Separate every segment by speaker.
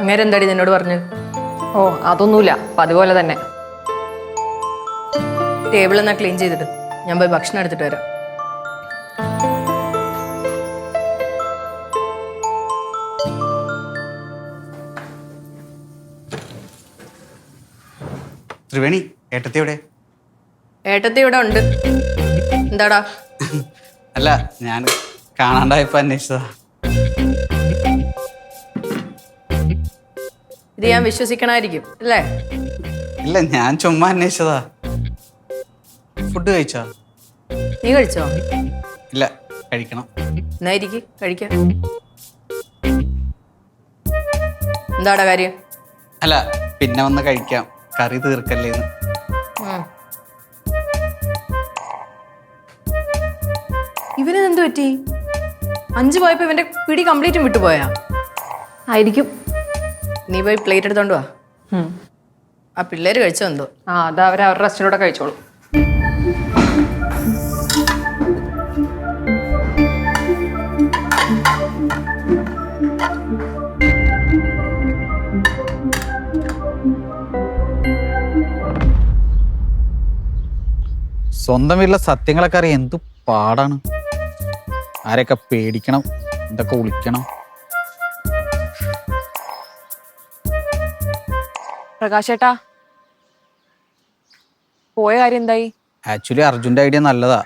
Speaker 1: അങ്ങനെ എന്താടി നിന്നോട് പറഞ്ഞു?
Speaker 2: ഓ അതൊന്നുമില്ല. അതുപോലെ തന്നെ.
Speaker 1: ടേബിൾ എന്നാ ക്ലീൻ ചെയ്തിട്ട് ഞാൻ പോയി ഭക്ഷണം എടുത്തിട്ട് വരാം.
Speaker 3: ത്രിവേണി ഏട്ടത്തി എവിടെ?
Speaker 1: ഏട്ടത്തി ഇവിടെ ഉണ്ട്. എന്താടാ?
Speaker 3: അല്ല ഞാൻ കാണാണ്ടായപ്പോ അന്വേഷിച്ചതാ.
Speaker 1: ഇത് ഞാൻ വിശ്വസിക്കണായിരിക്കും അല്ലേ?
Speaker 3: ഇല്ല ഞാൻ ചുമ്മാ അന്വേഷിച്ചതാ. ഫുഡ് കഴിച്ചോ?
Speaker 1: നീ കഴിച്ചോ?
Speaker 3: ഇല്ല കഴിക്കണം.
Speaker 1: എന്നായിരിക്കും? കഴിക്ക. എന്താടാ കാര്യം?
Speaker 3: അല്ല പിന്നെ വന്ന് കഴിക്കാം. കറി തീർക്കല്ലേന്ന്.
Speaker 1: ഇവനെന്ത് ഇവന് എന്ത് പറ്റി? അഞ്ച് പോയപ്പോ ഇവന്റെ പിടി കംപ്ലീറ്റും വിട്ടുപോയാ?
Speaker 2: ആയിരിക്കും.
Speaker 1: നീ പോയി പ്ലേറ്റ് എടുത്തോണ്ട് വാ. ആ പിള്ളേര് കഴിച്ചോ എന്തോ?
Speaker 2: ആ അത് അവർ അവരുടെ റെസ്റ്റിലൂടെ കഴിച്ചോളൂ.
Speaker 3: സ്വന്തം വീട്ടിലെ സത്യങ്ങളൊക്കെ അറിയാൻ എന്തു പാടാണ്? ആരെയൊക്കെ പേടിക്കണം? എന്തൊക്കെ വിളിക്കണം?
Speaker 2: പ്രകാശേട്ടാ. പോയ കാര്യം എന്തായി?
Speaker 3: ആക്ച്വലി അർജുന്റെ ഐഡിയ നല്ലതാ.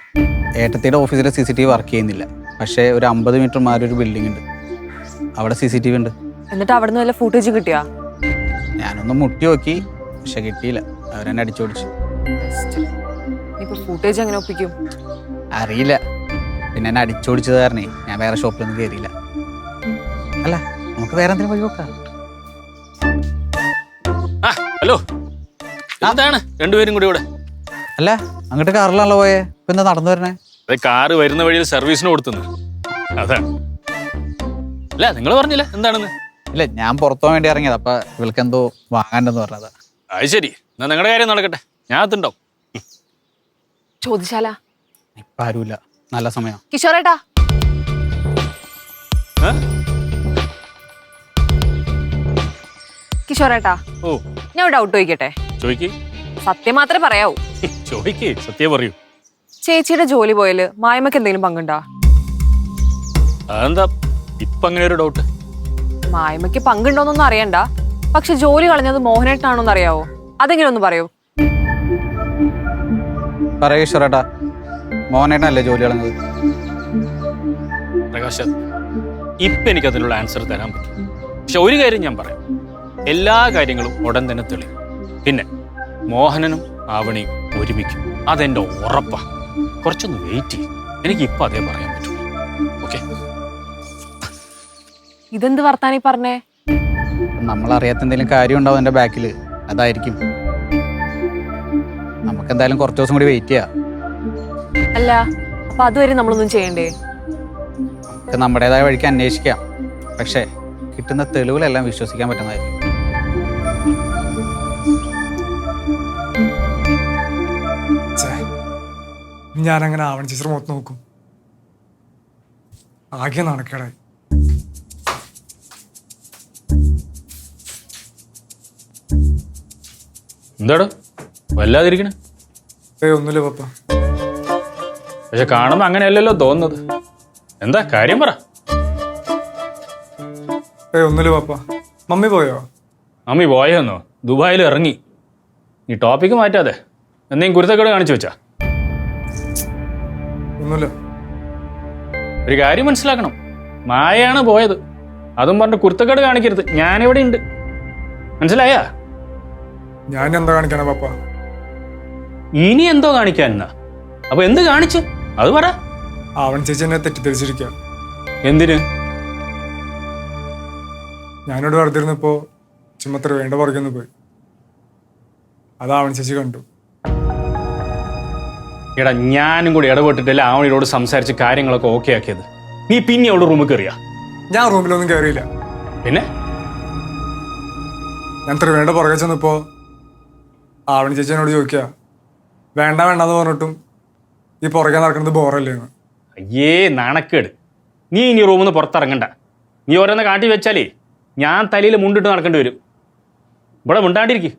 Speaker 3: ഏട്ടത്തിയുടെ ഓഫീസിലെ C C T V work ചെയ്യുന്നില്ല. പക്ഷേ ഒരു അമ്പത് മീറ്റർ മാറി ഒരു ബിൽഡിംഗ് ഉണ്ട് അവിടെ സി സി ടി വി ഉണ്ട്.
Speaker 2: എന്നിട്ട് അവിടെ നിന്ന് വല്ല ഫുട്ടേജ് കിട്ടിയാ?
Speaker 3: ഞാനൊന്ന് മുട്ടി നോക്കി. പക്ഷെ കിട്ടിയില്ല. അവരെന്നെ അടിച്ചോടിച്ചു
Speaker 2: ഇപ്പൊ ഫുട്ടേജ് എങ്ങനെ ഒപ്പിക്കും?
Speaker 3: അറിയില്ല. പിന്നെ എന്നെ അടിച്ചോടിച്ചത് കാരണേ ഞാൻ വേറെ ഷോപ്പിലൊന്നും കയറിയില്ല അല്ല നമുക്ക് വേറെ എന്തെങ്കിലും പോയി നോക്കാം.
Speaker 4: ഹലോ എന്താണ്? രണ്ടുപേരും കൂടി ഇവിടെ.
Speaker 3: അല്ല അങ്ങോട്ട് കാറിലാണല്ലോ പോയേ. പിന്നെ നടന്നു വരണേ?
Speaker 4: അതെ കാറ് വരുന്ന വഴിയിൽ സർവീസിന് കൊടുത്തുന്നു. അതാണ് അല്ല നിങ്ങൾ പറഞ്ഞില്ല എന്താണെന്ന്?
Speaker 3: ഇല്ല ഞാൻ പുറത്തു വേണ്ടി ഇറങ്ങിയത് അപ്പൊ ഇവൾക്ക് എന്തോ വാങ്ങാണ്ടെന്ന് പറഞ്ഞത്.
Speaker 4: അത് ശരി. എന്നാ നിങ്ങളുടെ കാര്യം നടക്കട്ടെ. ഞാൻ അകത്തുണ്ടാവും.
Speaker 2: ചോദിച്ചാലാ?
Speaker 3: ഇപ്പൊ ആരുമില്ല. നല്ല സമയം.
Speaker 2: കിഷോറേട്ടാ.
Speaker 4: ഏ?
Speaker 2: കിഷോറേട്ടാ
Speaker 4: ഓ.
Speaker 2: ഞാൻ ഒരു ഡൗട്ട് ചോദിക്കട്ടെ?
Speaker 4: ചോയ്ക്ക്
Speaker 2: സത്യം മാത്രമേ പറയാവൂ.
Speaker 4: ചോയ്ക്ക് സത്യം പറയൂ.
Speaker 2: ചേച്ചിയുടെ ജോലി പോയാൽ മായ്മക്ക് എന്തെങ്കിലും പങ്കുണ്ടോ?
Speaker 4: അതെന്താ ഇപ്പൊ അങ്ങനെ ഒരു ഡൗട്ട്
Speaker 2: മായ്മക്ക് പങ്കുണ്ടോന്നൊന്നും അറിയണ്ട. പക്ഷെ ജോലി കളഞ്ഞത് മോഹനേട്ടനാണോന്ന് അറിയാവോ? അതെങ്കിലും ഒന്ന് പറയൂ?
Speaker 3: പറയൂ ഈശ്വരേട്ടാ മോഹനേട്ടനല്ലേ ജോലി കളഞ്ഞത്?
Speaker 4: പ്രകാശ് ഇപ്പൊ എനിക്ക് അതിനുള്ള ആൻസർ തരാൻ പറ്റും. പക്ഷെ ഒരു കാര്യം ഞാൻ പറയാം. എല്ലാ കാര്യങ്ങളും ഉടൻ തന്നെ തെളിയും. പിന്നെ മോഹനനും ആവണിയും ഒരുമിക്കും. അതെന്റെ ഉറപ്പാ. കുറച്ചൊന്ന് വെയിറ്റ് ചെയ്യും. എനിക്ക് ഇപ്പൊ അതേ പറയാൻ പറ്റുള്ളൂ. ഓക്കെ
Speaker 2: ഇതെന്ത് വർത്താനീ പറഞ്ഞേ?
Speaker 3: നമ്മൾ അറിയാത്ത എന്തെങ്കിലും കാര്യം ഉണ്ടാവും എന്റെ ബാക്കിൽ അതായിരിക്കും. നമുക്ക് എന്തായാലും കുറച്ച് ദിവസം കൂടി വെയിറ്റ് ചെയ്യാം.
Speaker 2: അല്ല അപ്പൊ അതുവരെ നമ്മളൊന്നും ചെയ്യണ്ടേ?
Speaker 3: നമുക്ക് നമ്മുടേതായ വഴിക്ക് അന്വേഷിക്കാം. പക്ഷേ കിട്ടുന്ന തെളിവിലെല്ലാം വിശ്വസിക്കാൻ പറ്റുന്നതായിരിക്കും.
Speaker 5: ഞാനങ്ങനെ ആവണ ചിത്രം മൊത്തം നോക്കും. ആകെ നടക്കടായി
Speaker 4: എന്താടോ? വല്ലാതിരിക്കണേ?
Speaker 5: ഏ ഒന്നുമില്ല പപ്പ.
Speaker 4: പക്ഷെ കാണുമ്പോ അങ്ങനെയല്ലല്ലോ തോന്നുന്നത്. എന്താ കാര്യം പറ.
Speaker 5: ഏ ഒന്നുമില്ല പപ്പ. മമ്മി പോയോ?
Speaker 4: മമ്മി പോയെന്നോ ദുബായിൽ ഇറങ്ങി. ഈ ടോപ്പിക്ക് മാറ്റാതെ. എന്തെങ്കിലും കുരുത്തക്കേട് കാണിച്ചു വെച്ചാ.
Speaker 5: ഒന്നുമില്ല.
Speaker 4: ഒരു കാര്യം മനസ്സിലാക്കണം. മായയാണ് പോയത്. അതും പറഞ്ഞ് കുരുത്തക്കേട് കാണിക്കരുത്. ഞാനിവിടെ ഉണ്ട് മനസ്സിലായാ?
Speaker 5: ഞാൻ എന്താ കാണിക്കാനാ പപ്പ?
Speaker 4: ഇനി എന്തോ കാണിക്കാൻ എന്നാ? അപ്പൊ എന്ത് കാണിച്ചു? അത് പറ.
Speaker 5: അവൻ ചേച്ചി എന്നെ തെറ്റിദ്ധരിച്ചിരിക്കുക
Speaker 4: എന്തിന്?
Speaker 5: ഞാനിവിടെ വെറുതെ ഇരുന്നപ്പോ ചുമത്ര വേണ്ട പറഞ്ഞു പോയി. അത് ആവണ ചേച്ചി കണ്ടു.
Speaker 4: എടാ ഞാനും കൂടി ഇടപെട്ടിട്ടല്ലേ ആവണിയോട് സംസാരിച്ച് കാര്യങ്ങളൊക്കെ ഓക്കെ ആക്കിയത്. നീ പിന്നെ അവിടെ റൂമിൽ കയറിയാ
Speaker 5: ഞാൻ റൂമിലൊന്നും കയറിയില്ല
Speaker 4: പിന്നെ?
Speaker 5: ഞാൻ ത്രിവേണ്ട പുറകെ ചെന്നപ്പോ ആവണി ചേച്ചി എന്നോട് ചോദിക്കുക വേണ്ട വേണ്ടെന്ന് പറഞ്ഞിട്ടും ഈ പുറകെ നടക്കുന്നത് ബോറല്ലേ എന്ന്
Speaker 4: അയ്യേ നാണക്കേട്. നീ ഇനി റൂമിൽ നിന്ന് പുറത്തിറങ്ങണ്ട. നീ ഓരോന്ന് കാട്ടി വെച്ചാലേ ഞാൻ തലയിൽ മുണ്ടിട്ട് നടക്കേണ്ടി വരും. ഇവിടെ മിണ്ടാണ്ടിരിക്കും.